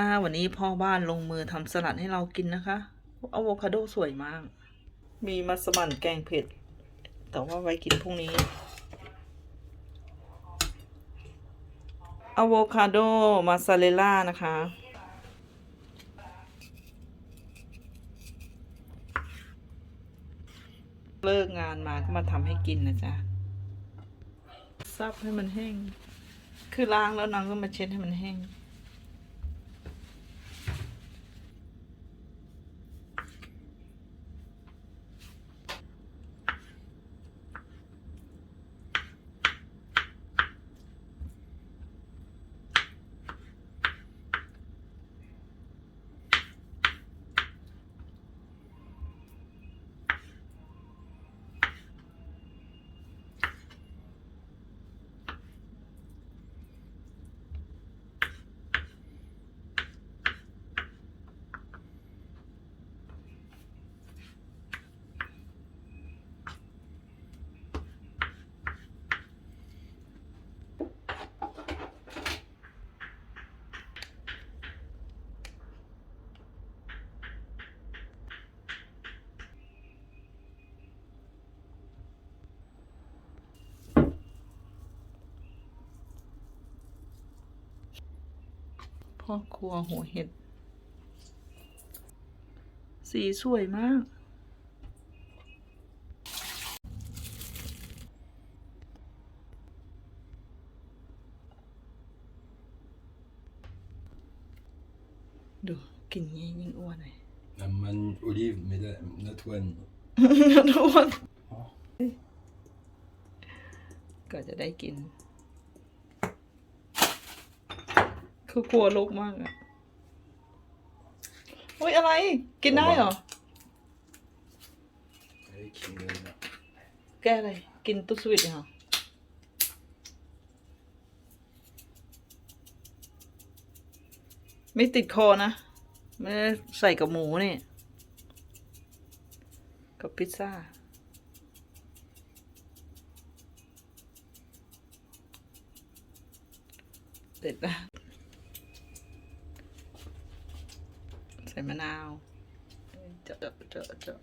อ่าวันนี้พ่อบ้านลงมือทำสลัดให้เรากินนะคะอะโวคาโดสวยมาก มีมัสมั่นแกงเผ็ด แต่ว่าไว้กินพรุ่งนี้อะโวคาโดมาซาเรลล่านะคะ เลิกงานมาก็มาทำให้กินนะจ๊ะ ซับให้มันแห้ง คือล้างแล้วนางก็มาเช็ดให้มันแห้ง พ่อครัวหัวเห็ด สีสวยมาก ดูกินยิ่งยิ่งอ้วนเลย Man olive, mais là, not one. ทุกคนก็จะได้กิน คือกลัวลกมากอะโอ้ยอะไร กินได้เหรอแกอะไร กินตุกสวิตเหรอ ไม่ติดคอนะ ไม่ได้ใส่กับหมูนี่ กับพิซซ่า เสร็จแล้ว ใส่มะนาวเจาะเจาะเจาะเจาะ